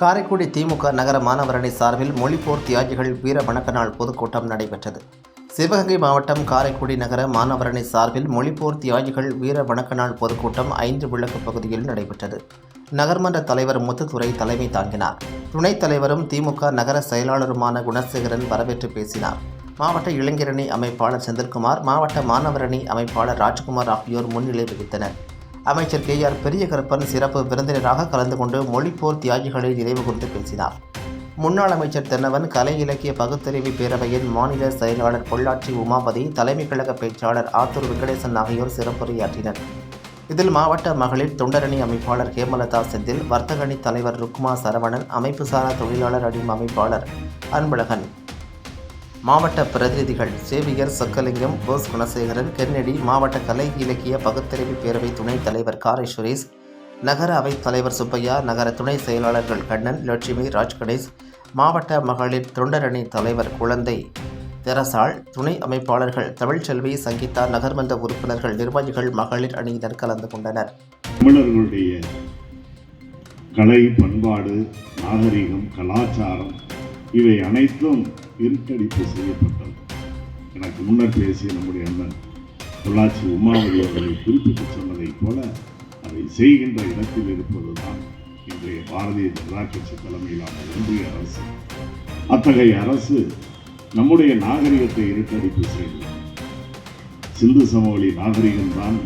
காரைக்குடி திமுக நகர மாணவரணி சார்பில் மொழிப்போர் தியாகிகள் வீர வணக்க நாள் பொதுக்கூட்டம் நடைபெற்றது. சிவகங்கை மாவட்டம் காரைக்குடி நகர மாணவரணி சார்பில் மொழிப்போர் தியாகிகள் வீர வணக்க நாள் பொதுக்கூட்டம் ஐந்து விளக்கு பகுதியில் நடைபெற்றது. நகர்மன்ற தலைவர் முத்துத்துறை தலைமை தாங்கினார். துணைத் தலைவரும் திமுக நகர செயலாளருமான குணசேகரன் வரவேற்று பேசினார். மாவட்ட இளைஞரணி அமைப்பாளர் செந்தில்குமார் மாவட்ட மாணவரணி அமைப்பாளர் ராஜ்குமார் ஆகியோர் முன்னிலை வகித்தனர். அமைச்சர் கே ஆர் பெரியகருப்பன் சிறப்பு விருந்தினராக கலந்து கொண்டு மொழிப்போர் தியாகிகளை நினைவு கூர்ந்து பேசினார். முன்னாள் அமைச்சர் தென்னவன் கலை இலக்கிய பகுத்தறிவு பேரவையின் மாநில செயலாளர் பொள்ளாச்சி உமாபதி தலைமை கழக பேச்சாளர் ஆத்தூர் வெங்கடேசன் ஆகியோர் சிறப்புரையாற்றினர். இதில் மாவட்ட மகளிர் தொண்டரணி அமைப்பாளர் ஹேமலதா செந்தில் வர்த்தகணி தலைவர் ருக்மா சரவணன் அமைப்புசாரா தொழிலாளர் அணி அமைப்பாளர் அன்பழகன் மாவட்ட பிரதிநிதிகள் சேவியர் சொக்கலிங்கம் போஸ் குணசேகரன் கென்னடி மாவட்ட கலை இலக்கிய பகுத்தறிவு பேரவை துணைத் தலைவர் காரை சுரேஷ் நகர அவைத் தலைவர் சுப்பையா நகர துணை செயலாளர்கள் கண்ணன் லட்சுமி ராஜ்கணேஷ் மாவட்ட மகளிர் தொண்டரணி தலைவர் குழந்தை தெரசாள் துணை அமைப்பாளர்கள் தமிழ்ச்செல்வி சங்கீதா நகர்மன்ற உறுப்பினர்கள் நிர்வாகிகள் மகளிர் அணியினர் கலந்து கொண்டனர். தமிழர்களுடைய கலை பண்பாடு நாகரிகம் கலாச்சாரம் இவை அனைத்தும் இருட்டடிப்பு செய்யப்பட்டது. எனக்கு முன்னர் பேசிய நம்முடைய அண்ணன் பொள்ளாச்சி உமாவதி அவர்களை குறிப்பிட்டு சொன்னதைப் போல அதை செய்கின்ற இடத்தில் இருப்பதுதான் இன்றைய பாரதிய ஜனதா கட்சி தலைமையிலான ஒன்றிய அரசு. அத்தகைய அரசு நம்முடைய நாகரிகத்தை இருட்டடிப்பு செய்தது. சிந்து சமவெளி நாகரிகம்தான்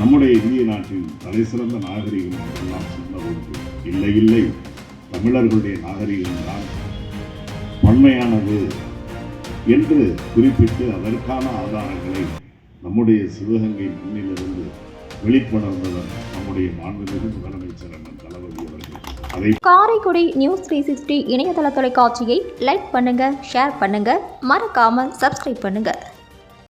நம்முடைய இந்திய நாட்டின் தலைசிறந்த நாகரிகம் என்றெல்லாம் சொன்ன ஒன்று இல்லை இல்லை தமிழர்களுடைய நாகரிகம்தான் பன்மையானது என்று குறிப்பிட்டு அதற்கான ஆதாரங்களை நம்முடைய சிவகங்கை மண்ணிலிருந்து வெளிக்கொணர்ந்தவர் நம்முடைய மாண்புமிகு முதலமைச்சர் அண்ணன் தளபதி அவர்கள். அதை காரைக்குடி நியூஸ் த்ரீ சிக்ஸ்டி இணையதள தொலைக்காட்சியை லைக் பண்ணுங்க ஷேர் பண்ணுங்க மறக்காம சப்ஸ்கிரைப் பண்ணுங்க.